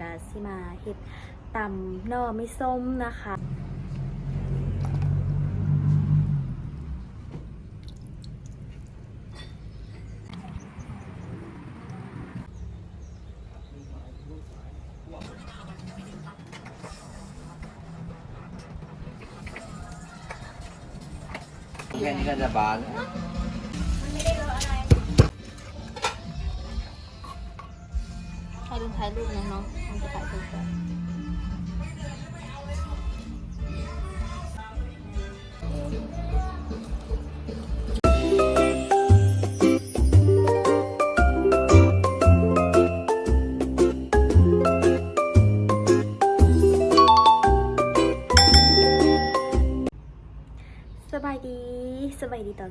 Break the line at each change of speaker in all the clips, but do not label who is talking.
กาสิมาเฮ็ดตำหน่อไม่ส้มนะคะ
แค่นี้ก็จะบานแล้ว
ใครลืมถ่ายรูปนะน้องมันจะถ่ายรูปกัน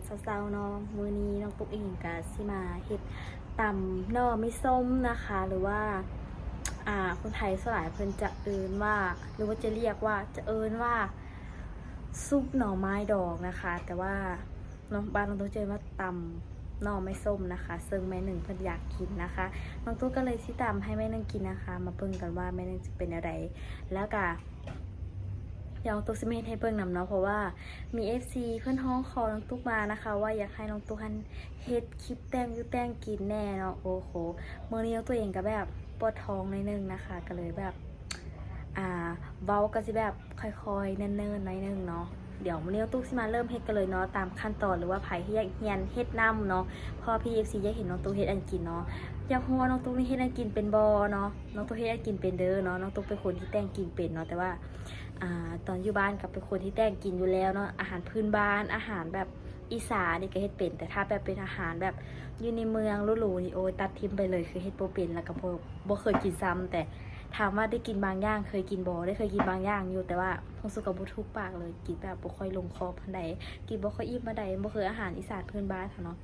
บายดีตอนเช้าๆเนาะมื้อนี้น้องปุ๊กเองกับสิมาเฮ็ดตำน่อไม่ส้มนะคะ หรือว่า อ่า คนไทยสลายเพิ่นจะเอิ้นว่า หรือว่าจะเรียกว่าจะเอิ้นว่าซุปหน่อไม้ดอกนะคะ แต่ว่าน้องบ้านน้องตุ๊กเจอว่าตำน่อไม่ส้มนะคะ ซึ่งแม่หนึ่งเพิ่นอยากกินนะคะน้องตุ๊กก็เลยสิตำให้แม่หนึ่งกินนะคะ มาเบิ่งกันว่าแม่หนึ่งจะเป็นอะไรแล้วก็ เดี๋ยวน้องตุ๊กซิเมนให้เบิ่งนำเนาะเพราะว่ามี FC เพื่อนห้องคอน้องตุ๊กมานะคะ ว่าอยากให้น้องตุ๊กฮันเฮ็ดคลิปแต้มยูแต้งกินแน่เนาะโอ้โหเมื่อนี้น้องตัวเองก็แบบปวดท้องนิดนึงนะคะ ก็เลยแบบ อ่าเว้าก็สิแบบค่อยๆเนิ่นๆหน่อยนึงเนาะ เดี๋ยวมื้อนี้น้องตุ๊กสิมาเริ่มเฮ็ดกันเลยเนาะตามขั้นตอนหรือว่าไผที่อยากเรียนเฮ็ดนํเนาะพอพี่ FC อยากเห็นน้องตุ๊กเฮ็ดอันกินเนาะอยากรู้ว่าน้องตุ๊กนี่เฮ็ดอันกินเป็นบ่เนาะน้องตุ๊กเฮ็ดอันกินเป็นเด้อเนาะน้องตุ๊กเป็นคนที่แต่งกินเป็นเนาะแต่ว่าอ่าตอนอยู่บ้านกับเป็นคนที่แต่งกินอยู่แล้วเนาะอาหารพื้นบ้านอาหารแบบอีสานนี่ก็เฮ็ดเป็น แต่ถ้าแบบเป็นอาหารแบบอยู่ในเมืองหรูๆนี่โอ้ยตัดทิมไปเลยคือเฮ็ดบ่เป็นแล้วก็บ่เคยกินซ้ำแต่ ถามว่าได้กินบางอย่างเคยกินบ่ได้เคยกินบางอย่างอยู่แต่ว่ารู้สึกกับบ่ทุกปากเลยกินแบบบ่ค่อยลงคอปานใดกินบ่ค่อยอิ่มปานใดบ่คืออาหารอีสานพื้นบ้านค่ะเนาะ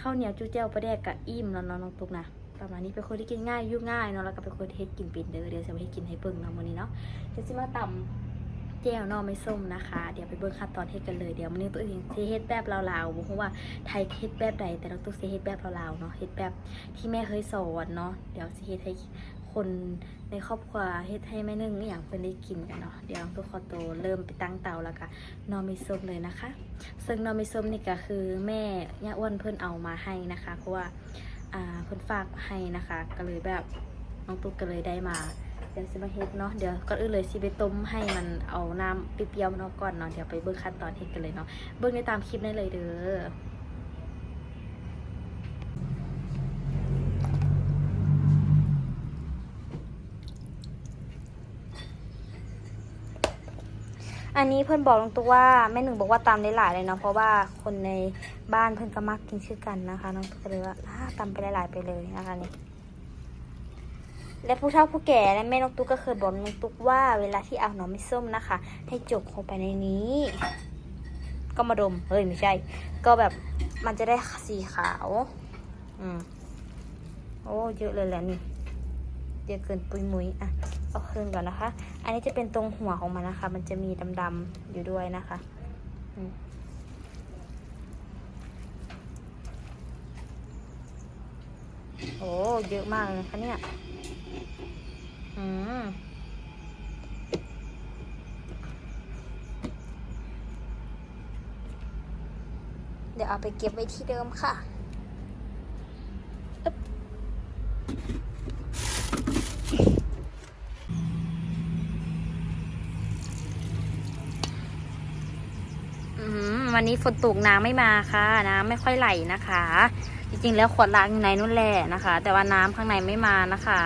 ข้าวเหนียวจุเจ้าปลาแดกก็อิ่มแล้วเนาะน้องตุ๊กนะประมาณนี้เป็นคนที่กินง่ายยู่งง่ายเนาะแล้วก็เป็นคนที่เฮ็ดกินเป็นเด้อเดี๋ยวจะมาเฮ็ดกินให้เบิ่งเนาะมื้อนี้เนาะเดี๋ยวสิมาตำแจ่วนอไม่ส้มนะคะ เดี๋ยวไปเบิ่งขั้นตอนเฮ็ดกันเลยเดี๋ยวมื้อนี้ตัวเองสิเฮ็ดแบบลาวๆบ่ฮู้ว่าไทยเฮ็ดแบบใดแต่เราต้องเฮ็ดแบบลาวๆเนาะเฮ็ดแบบที่แม่เคยสอนเนาะเดี๋ยวเฮ็ดให้ คนในครอบครัวเฮ็ดให้แม่นึ่งอย่างเพิ่นได้กินกันเนาะเดี๋ยวตัวขอโตเริ่มไปตั้งเตาแล้วก็นอม่ส้มเลยนะคะ ซึ่งนอม่ส้มนี่ก็คือแม่ย่าอ้วนเพิ่นเอามาให้นะคะ เพราะว่าอ่าเพิ่นฝากให้นะคะ ก็เลยแบบน้องตุ๊กก็เลยได้มาเดี๋ยวสิมาเฮ็ดเนาะเดี๋ยวก่อนอื่นเลยสิไปต้มให้มันเอาน้ำเปรี้ยวๆมันออกก่อนเนาะเดี๋ยวไปเบิ่งขั้นตอนเฮ็ดกันเลยเนาะเบิ่งในตามคลิปได้เลยเด้อ อันนี้เพื่อนบอกตรงตัวว่าแม่หนึ่งบอกว่าตำได้หลายเลยเนาะเพราะว่าคนในบ้านเพื่อนก็มักกินชื่อกันนะคะน้องตุ๊กก็เลยว่าอ่าตำไปหลายๆไปเลยนะคะนี่และผู้เฒ่าผู้แก่และแม่นกตุ๊กก็เคยบอกนกตุ๊กว่าเวลาที่เอาหน่อไม้ส้มนะคะ ให้จกลงไปในนี้ ก็มาดมเฮ้ยไม่ใช่ ก็แบบมันจะได้สีขาว อืมโอ้เยอะเลยแหละนี่เยอะเกินปุยมุยอะ เอาคืนก่อนนะคะ อันนี้จะเป็นตรงหัวของมันนะคะ มันจะมีดำๆอยู่ด้วยนะคะโอ้เยอะมากเลยนะคะเนี่ย อืม เดี๋ยวเอาไปเก็บไว้ที่เดิมค่ะอึ๊บอืม วันนี้ฝนตกน้ำไม่มาค่ะ น้ำไม่ค่อยไหลนะคะ จริงๆ แล้วขวดล้างอยู่ในนู่นแหละนะคะ แต่ว่าน้ำข้างในไม่มานะคะ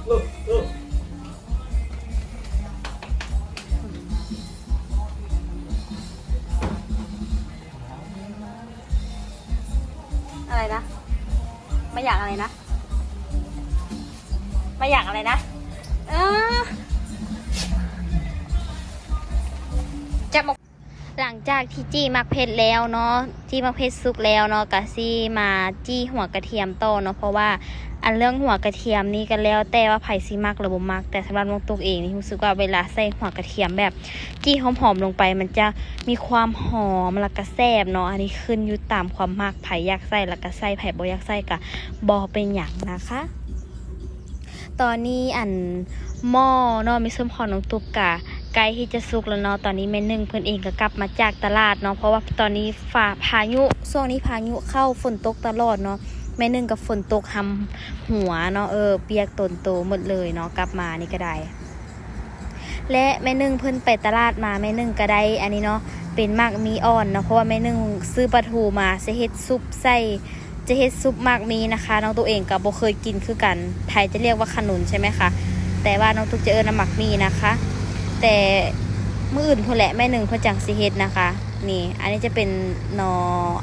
อะไรนะ ไม่อยากอะไรนะ ไม่อยากอะไรนะ จากที่จี้มักเผ็ดแล้วเนาะจี้มักเผ็ดสุกแล้วเนาะกะซี่มาจี้หัวกระเทียมโตเนาะเพราะว่าอันเรื่องหัวกระเทียมนี่กันแล้วแต่ว่าไผ่ซีมักหรือบ่มัก แต่สำหรับน้องตุกเองนี่รู้สึกว่าเวลาใส่หัวกระเทียมแบบจี้หอมๆลงไป มันจะมีความหอมแล้วก็แซ่บเนาะอันนี้ขึ้นอยู่ตามความมักไผ่อยากใส่แล้วก็ใส่ไผ่บ่อยากใส่ก็บ่เป็นหยังนะคะ ตอนนี้อันหม้อเนาะมีส้มของน้องตุกกะ ใกล้ที่จะสุกแล้วเนาะตอนนี้แม่นึ่งเพื่อนเองก็กลับมาจากตลาดเนาะเพราะว่าตอนนี้ฝ่าพายุช่วงนี้พายุเข้าฝนตกตลอดเนาะแม่นึ่งกับฝนตกทำหัวเนาะเออเปียกตนโตหมดเลยเนาะกลับมานี่ก็ได้ และแม่นึ่งเพิ่อนไปตลาดมาแม่นึ่งก็ได้อันนี้เนาะเป็นมากมีอ่อนเนาะเพราะว่าแม่นึ่งซื้อปลาทูมาจะเฮ็ดซุปใส่จะเฮ็ดซุปมากมีนะคะน้องตัวเองกับโบเคยกินคือกันไทยจะเรียกว่าขนุนใช่ไหมคะแต่ว่าน้องตุกจะเอิญน้ำหมักมีนะคะ แต่มื่ออื่นพนแหละแม่หนึ่งเพื่อจังสิเฮ็ดนะคะ นี่ อันนี้จะเป็นหนอ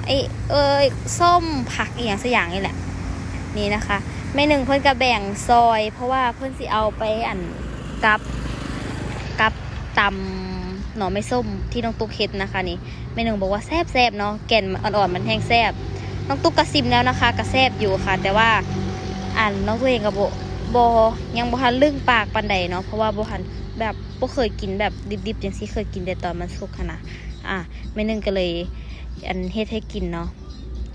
เอ้เอ้ยส้มผักอหย่างสักอย่างนี่แหละ นี่นะคะแม่หนึ่งเพื่อนกระแบ่งซอย เพราะว่าเพื่อนสิเอาไปอันกับกับตำหน่อไม่ส้มที่น้องตุ๊กเฮ็ดนะคะ นี่แม่หนึ่งบอกว่าแซ่บแซบเนาะแก่นมันอ่อนๆมันแห้งแซ่บน้องตุ๊กกระซิมแล้วนะคะกระแซบอยู่ค่ะ แต่ว่าอ่านน้องตัวเองกับโบ บยังบ่ทันลึ่งปากปันใดเนาะเพราะว่าบ่ทันแบบบ่เคยกินแบบดิบๆอย่างที่เคยกินแต่ตอนมันสุกค่ะนะอะแม่นึงก็เลยอันเฮ็ดให้กินเนาะ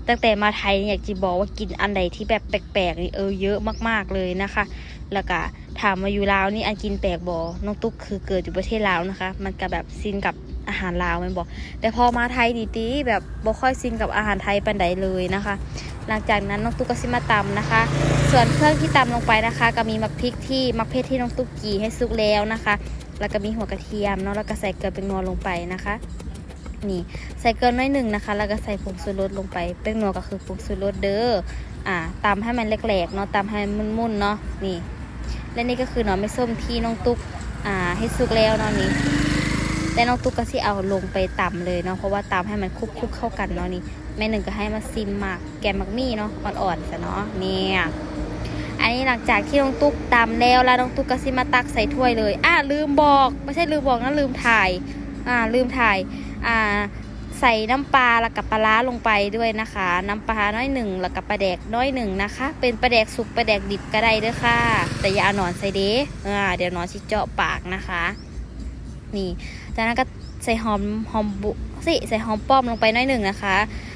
ตั้งแต่มาไทยอยากจะบอกว่ากินอันใดที่แบบแปลกๆนี่เออเยอะมากๆเลยนะคะ แล้วก็ถามมาอยู่ลาวนี่อันกินแปลกบ่น้องตุ๊กคือเกิดอยู่ประเทศลาวนะคะ มันก็แบบซินกับอาหารลาวแมันบอกแต่พอมาไทยดีตีแบบบ่ค่อยซินกับอาหารไทยปันใดเลยนะคะ หลังจากนั้นน้องตุ๊กก็สิมาตำนะคะ ส่วนเครื่องที่ตำลงไปนะคะ ก็มีมักพริกที่มักเพชที่น้องตุ๊กกีให้สุกแล้วนะคะ แล้วก็มีหัวกระเทียมเนาะแล้วก็ใส่เกลือเป็นนัวลงไปนะคะ นี่ใส่เกลือน้อยหนึ่งนะคะ แล้วก็ใส่ผงชูรสลงไปเป็นนัวก็คือผงชูรสเด้ออ่าตำให้มันแหลกๆเนาะตำให้มันมุ่นๆเนาะนี่ และนี่ก็คือหน่อไม้ส้มที่น้องตุ๊กอ่าให้สุกแล้วเนาะนี่แต่น้องตุ๊กก็สิเอาลงไปตำเลยเนาะเพราะว่าตำให้มันคุกๆเข้ากันเนาะนี่ แม่หนึ่งก็ให้มาซิมหมักแกมมักมี่เนาะอ่อนๆซะเนาะเนี่ยอันนี้หลังจากที่น้องตุ๊กตำแล้วแล้วน้องตุ๊กก็สิมาตักใส่ถ้วยเลย อะลืมบอกไม่ใช่ลืมบอกนะลืมถ่าย อ่าลืมถ่าย อ่าใส่น้ำปลาแล้วกับปลาร้าลงไปด้วยนะคะ น้ำปลาน้อยหนึ่งแล้วกับปลาแดกน้อยหนึ่งนะคะ เป็นปลาแดกสุกปลาแดกดิบก็ได้เด้อค่ะ แต่อย่าเอาหนอนใส่เด้อ่าเดี๋ยวหนอนสิเจาะปากนะคะ นี่จากนั้นก็ใส่หอมหอมบุสิใส่หอมป้อมลงไปน้อยหนึ่งนะคะ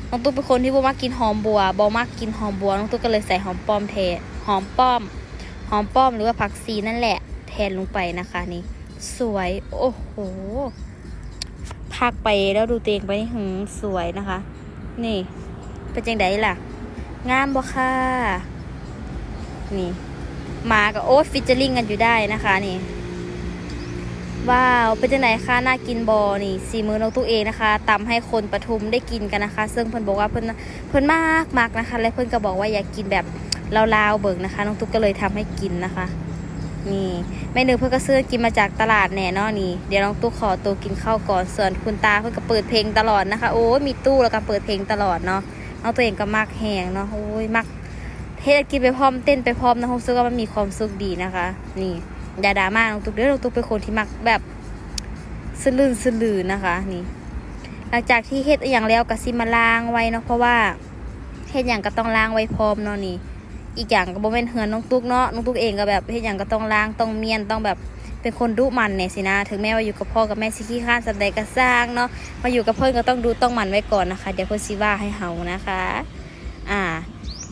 น้องตุ๊กเป็นคนที่บ่มากกินหอมบัวบ่มากกินหอมบัวน้องตุ๊กก็เลยใส่หอมป้อมแทนหอมป้อม หอมป้อมหรือว่าผักซีนั่นแหละ แทนลงไปนะคะนี่ สวยโอ้โหพักไปแล้วดูเตียงไปหึงสวยนะคะ นี่เป็นจังไดล่ะ งามบ่ค่ะ นี่ มากับโอ๊ตฟิชเจอริงกันอยู่ได้นะคะนี่ ว้าวเป็นจังไหนคะน่ากินบอนี่สีมือน้องตุ๊กเองนะคะตำให้คนปทุมได้กินกันนะคะ ซึ่งเพิ่นบอกว่าเพิ่นเพิ่นมากมากนะคะ และเพิ่นก็บอกว่าอยากกินแบบลาวๆเบิกนะคะน้องตุ๊กก็เลยทำให้กินนะคะ นี่แม่หนึ่งเพิ่นก็ซื้อกินมาจากตลาดแน่เนอนนี่เดี๋ยวน้องตุ๊กขอตัวกินข้าวก่อนส่วนคุณตาเพิ่นก็เปิดเพลงตลอดนะคะ โอ้ยมีตู้แล้วก็เปิดเพลงตลอดเนาะน้องตัวเองก็มักแหงเนาะโอ้ยมักเฮ็ดกินไปพร้อมเต้นไปพร้อมนะรู้สึกว่ามันมีความสุขดีนะคะ นี่ อย่าดราม่าน้องตุ๊กเด้อน้องตุ๊กเป็นคนที่มักแบบสลื่นสลือนะคะ นี่ หลังจากที่เฮ็ดอย่างแล้วก็สิมาล้างไว้เนาะเพราะว่าเฮ็ดอย่างก็ต้องล้างไว้พร้อมเนาะนี่ อีกอย่างก็บ่แม่นเฮือนน้องตุ๊กเนาะน้องตุ๊กเองก็แบบเฮ็ดอย่างก็ต้องล้างต้องเมียนต้องแบบเป็นคนดุมันเนี่ยสินะ ถึงแม้ว่าอยู่กับพ่อกับแม่สิขี้ข้านสันใดก็สร้างเนาะมาอยู่กับเพิ่นก็ต้องดูต้องมันไว้ก่อนนะคะ เดี๋ยวเพิ่นสิว่าให้เฮานะคะ อ่า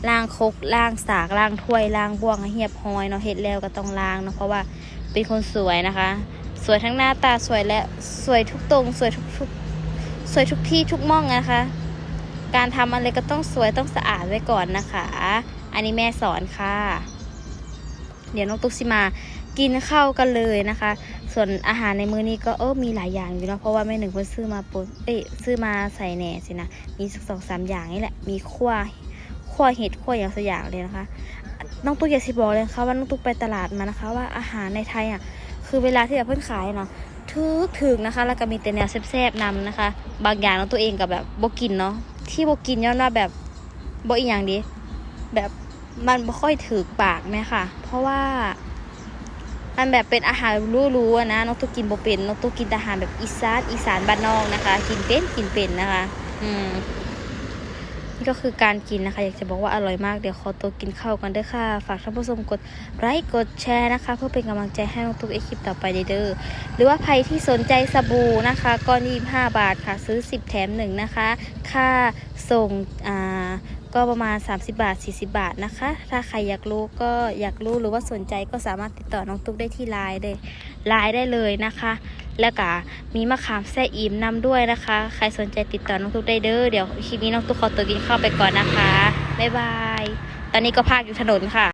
ล้างคกล้างสากล้างถ้วยล้างบ่วงให้เรียบร้อยเนาะเฮ็ดแล้วก็ต้องล้างเนาะเพราะว่าเป็นคนสวยนะคะ สวยทั้งหน้าตาสวยและสวยทุกตรงสวยทุกทุกสวยทุกที่ทุกม่องนะคะ การทำอะไรก็ต้องสวยต้องสะอาดไว้ก่อนนะคะ อันนี้แม่สอนค่ะ เดี๋ยวน้องตุ๊กสิมากินข้าวกันเลยนะคะ ส่วนอาหารในมื้อนี้ก็เออมีหลายอย่างอยู่เนาะ เพราะว่าแม่หนึ่งเพิ่นซื้อมาปนเอ้ยซื้อมาใส่แหน่สินะ มีสักสองสามอย่างนี่แหละ มีขั้ว ขั้วเห็ดขั้วอย่างสักอย่างเลยนะคะ น้องตุ๊กอยากสิบอกเลยค่ะว่าน้องตุ๊กไปตลาดมานะคะ ว่าอาหารในไทยอะคือเวลาที่แบบเพิ่นขายเนาะถึกถึกนะคะ แล้วก็มีแต่แนวแซ่บๆนำนะคะ บางอย่างน้องตัวเองกับแบบบกินเนาะที่บกินย้อนว่าแบบบอีหยังดีแบบมันไม่ค่อยถือปากไหมค่ะ เพราะว่ามันแบบเป็นอาหารรู้ๆนะน้องตุ๊กกินโบเป็นน้องตุ๊กกินแต่อาหารแบบอีสานอีสานบ้านนอกนะคะ กินเป็นกินเป็นนะคะ อืม นี่ก็คือการกินนะคะ อยากจะบอกว่าอร่อยมาก เดี๋ยวขอตัวกินข้าวกันด้อค่ะ ฝากท่านผู้ชมกดไลค์กดแชร์นะคะ เพื่อเป็นกำลังใจให้น้องตุ๊กเอคลิปต่อไปเด้อหรือว่าใครที่สนใจสบู่นะคะก้อนยี่ห้าบาทค่ะ ซื้อ 10 แถมหนึ่งนะคะ ค่าส่งอ่าก็ประมาณ 30 บาท 40 บาทนะคะ ถ้าใครอยากรู้ก็อยากรู้หรือว่าสนใจก็สามารถติดต่อน้องตุ๊กได้ที่ไลน์เลยไลน์ได้เลยนะคะ แล้วก็มีมะขามแซ่อิ่มนำด้วยนะคะ ใครสนใจติดต่อน้องตุ๊กได้เด้อเดี๋ยวคลิปนี้น้องตุ๊กขอตัวกินข้าวไปก่อนนะคะบ๊ายบาย ตอนนี้ก็พากอยู่ถนนค่ะ